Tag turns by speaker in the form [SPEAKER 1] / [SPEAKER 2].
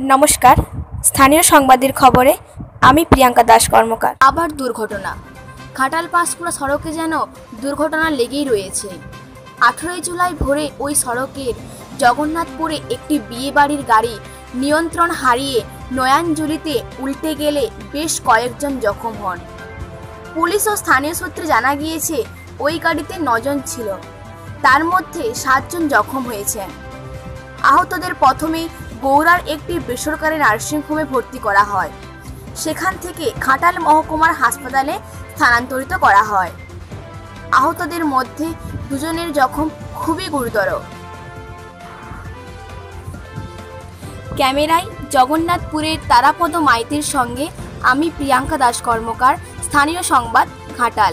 [SPEAKER 1] নমস্কার। স্থানীয় সংবাদের খবরে আমি প্রিয়াঙ্কা দাস কর্মকার।
[SPEAKER 2] আবার দুর্ঘটনা। ঘাটাল পাঁশকুড়া সড়কে যেন দুর্ঘটনা লেগেই রয়েছে। আঠেরোই জুলাই ভোরে ওই সড়কের জগন্নাথপুরে একটি বিয়ে বাড়ির গাড়ি নিয়ন্ত্রণ হারিয়ে নয়াঞ্জলিতে উল্টে গেলে বেশ কয়েকজন জখম হন। পুলিশ ও স্থানীয় সূত্রে জানা গিয়েছে, ওই গাড়িতে নজন ছিল। তার মধ্যে সাতজন জখম হয়েছেন। আহতদের প্রথমে গৌড়ার একটি বেসরকারি নার্সিংহোমে ভর্তি করা হয়। সেখান থেকে খাটাল মহকুমার হাসপাতালে স্থানান্তরিত করা হয়। আহতদের মধ্যে দুজনের জখম খুবই গুরুতর। ক্যামেরায় জগন্নাথপুরের তারাপদ মাইতির সঙ্গে আমি প্রিয়াঙ্কা দাস কর্মকার, স্থানীয় সংবাদ, ঘাটাল।